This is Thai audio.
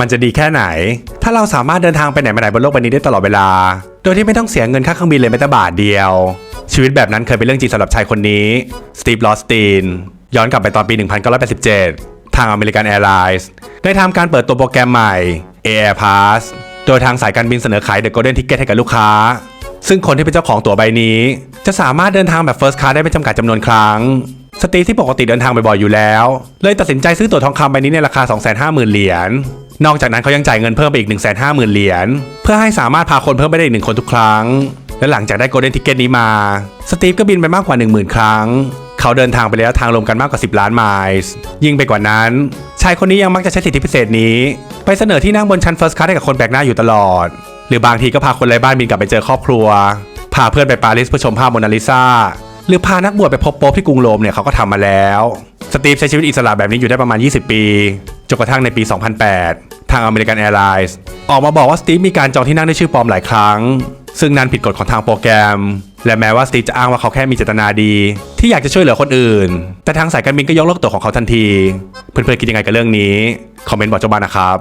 มันจะดีแค่ไหน ถ้าเราสามารถเดินทางไปไหนมาไหนบนโลกใบนี้ได้ตลอดเวลา โดยที่ไม่ต้องเสียเงินค่าเครื่องบินเลยแม้แต่บาทเดียว ชีวิตแบบนั้นเคยเป็นเรื่องจริงสำหรับชายคนนี้ สตีฟ ลอสตีน ย้อนกลับไปตอนปี 1987 ทางอเมริกันแอร์ไลน์ได้ทำการเปิดตัวโปรแกรมใหม่ Air Pass โดยทางสายการบินเสนอขาย The Golden Ticket ให้กับลูกค้า ซึ่งคนที่เป็นเจ้าของตั๋วใบนี้ จะสามารถเดินทางแบบ First Class ได้ไม่จำกัดจำนวนครั้งสตีฟที่ปกติเดินทางบ่อยๆอยู่แล้ว เลยตัดสินใจซื้อตั๋วทองคำใบนี้ในราคา 250,000 เหรียญ นอกจากนั้นเขายังจ่ายเงินเพิ่มไปอีก 150,000 เหรียญเพื่อให้สามารถพาคนเพิ่มไปได้อีกหนึ่งคนทุกครั้ง และหลังจากได้โกลเด้นทิกเก็ตนี้มา สตีฟก็บินไปมากกว่า 10,000 ครั้ง เขาเดินทางไประยะทางรวมกันมากกว่า 10 ล้านไมล์ยิ่งไปกว่านั้น ชายคนนี้ยังมักจะใช้สิทธิพิเศษนี้ ไปเสนอที่นั่งบนชั้น First Class ให้กับคนแปลกหน้าอยู่ตลอด หรือบางทีก็พาคนไร้บ้านบินกลับไปเจอครอบครัว พาเพื่อนไปปารีสเพื่อชมภาพโมนาลิซาหรือพานักบวชไปพบโป๊ปที่กรุงโรมเนี่ยเขาก็ทำมาแล้ว สตีฟใช้ชีวิตอิสระแบบนี้อยู่ได้ประมาณ 20 ปี จนกระทั่งในปี 2008 ทางอเมริกันแอร์ไลน์ออกมาบอกว่าสตีฟมีการจองที่นั่งด้วยชื่อปลอมหลายครั้ง ซึ่งนั้นผิดกฎของทางโปรแกรม และแม้ว่าสตีฟจะอ้างว่าเขาแค่มีเจตนาดี ที่อยากจะช่วยเหลือคนอื่น แต่ทางสายการบินก็ยกเลิกตัวของเขาทันที เพื่อนๆคิดยังไงกับเรื่องนี้ คอมเมนต์บอกเจ้าบ้านนะครับ